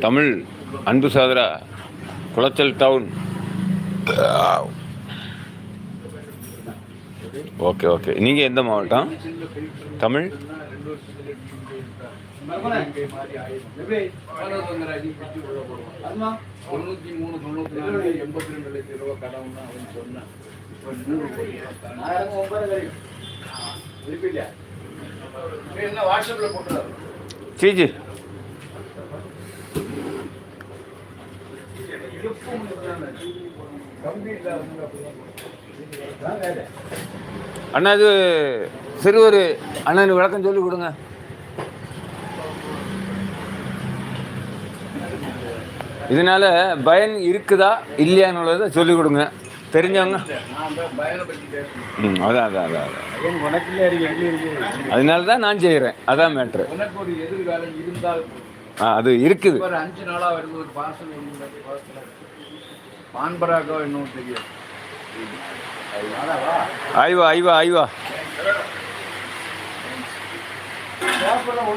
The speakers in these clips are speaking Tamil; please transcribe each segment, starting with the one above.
தமிழ் அன்பு சாதரா குளச்சல் டவுன் ஓகே ஓகே நீங்கள் எந்த மாவட்டம்? தமிழ்? மூணு நாலு எண்பத்தி ரெண்டு லட்சம் அவன் சொன்னான் என்ன வாட்ஸ்அப்ல போட்டுறாரு ஜி அண்ணா இது சிறுவர் அண்ணன் விளக்கம் சொல்லி கொடுங்க. இதனால பயன் இருக்குதா இல்லையான்னு சொல்லிக் கொடுங்க. தெரிஞ்சவங்க. ம் அதான் அதான் அதான் அதனால தான் நான் செய்கிறேன் அதான் மேட்ரு ஆ அது இருக்குது. ஒரு அஞ்சு நாளா வருது ஒரு பார்சல் பான்பராக்கோ இன்னும் தெரியும்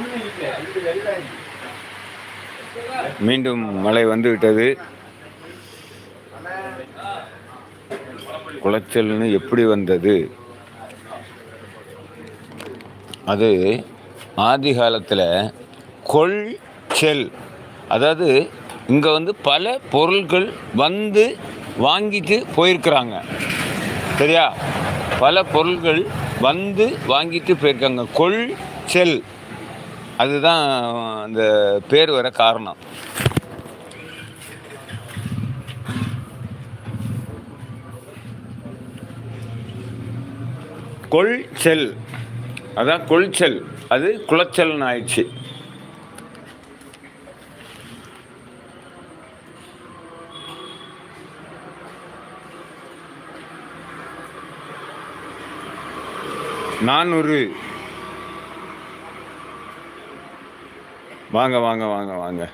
இல்லை. இது வெள்ளாய் மீண்டும் மழை வந்து குளச்சல்னு எப்படி வந்தது? அது ஆதி காலத்தில் கொள் செல் அதாவது இங்கே வந்து பல பொருட்கள் வந்து வாங்கிட்டு போயிருக்கிறாங்க. சரியா? பல பொருட்கள் வந்து வாங்கிட்டு போயிருக்காங்க. கொள் செல் அதுதான் அந்த பேர் வர காரணம். கொள் செல் அதான் கொள்செல். அது குளச்சல்னு ஆயிடுச்சு. நானூறு. வாங்க வாங்க வாங்க வாங்க.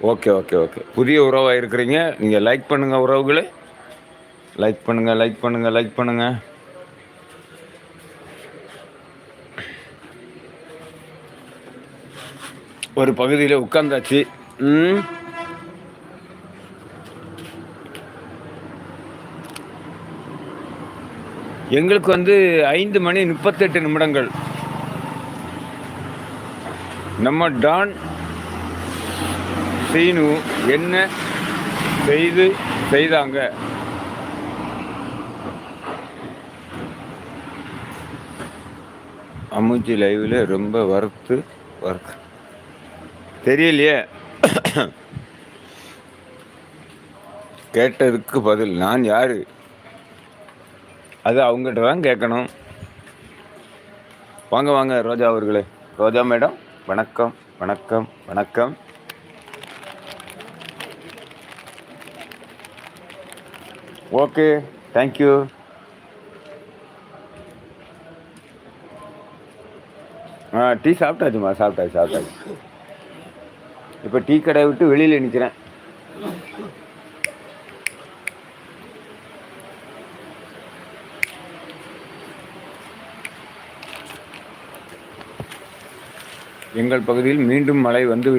ஓகே ஓகே ஓகே புதிய உறவாக இருக்கிறீங்க. நீங்கள் லைக் பண்ணுங்கள் உறவுகளே. லைக் பண்ணுங்கள் லைக் பண்ணுங்கள் லைக் பண்ணுங்கள் ஒரு பகுதியில் உட்காந்தாச்சு ம். எங்களுக்கு வந்து ஐந்து மணி முப்பத்தெட்டு நிமிடங்கள். நம்ம டான் சீனு என்ன செய்து செய்தாங்க? அமுஜி லைவில் ரொம்ப வறுத்து வறுத்து தெரியலையே? கேட்டதுக்கு பதில் நான் யாரு? அது அவங்ககிட்ட தான் கேட்கணும். வாங்க வாங்க ரோஜா அவர்களே. ரோஜா மேடம் வணக்கம் வணக்கம் வணக்கம். ஓகே தேங்க்யூ ஆ டீ சாப்பிட்டாச்சுமா சாப்பிட்டாச்சு சாப்பிட்டாச்சு. இப்போ டீ கடையை விட்டு வெளியில் நிற்கிறேன் எங்கள் பகுதியில் மீண்டும் மழை வந்து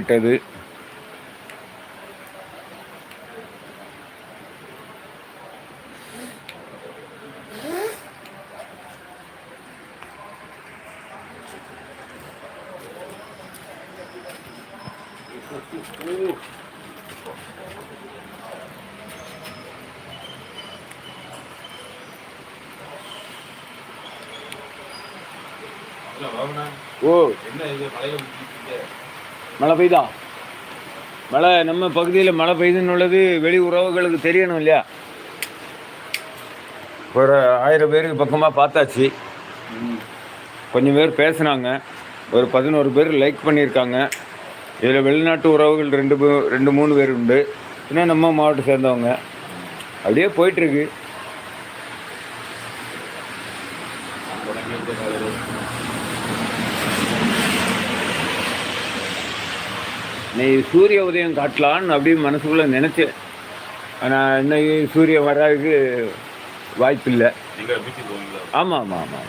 ஓ. மழை பெய்தா? மழை நம்ம பகுதியில் மழை பெய்யுதுன்னு உள்ளது வெளி உறவுகளுக்கு தெரியணும் இல்லையா? ஒரு ஆயிரம் பேருக்கு பக்கமாக பார்த்தாச்சு. கொஞ்சம் பேர் பேசுனாங்க. ஒரு பதினோரு பேர் லைக் பண்ணியிருக்காங்க. இதில் வெளிநாட்டு உறவுகள் ரெண்டு ரெண்டு மூணு பேர் உண்டு. இன்னும் நம்ம மாவட்டம் சேர்ந்தவங்க. அப்படியே போயிட்டுருக்கு. நீ சூரிய உதயம் காட்டலான்னு அப்படி மனசுக்குள்ளே நினச்சேன் ஆனால் இன்னைக்கு சூரியன் வர்றதுக்கு மீட்டிங் போவீங்களா? ஆமாம் ஆமாம் ஆமாம்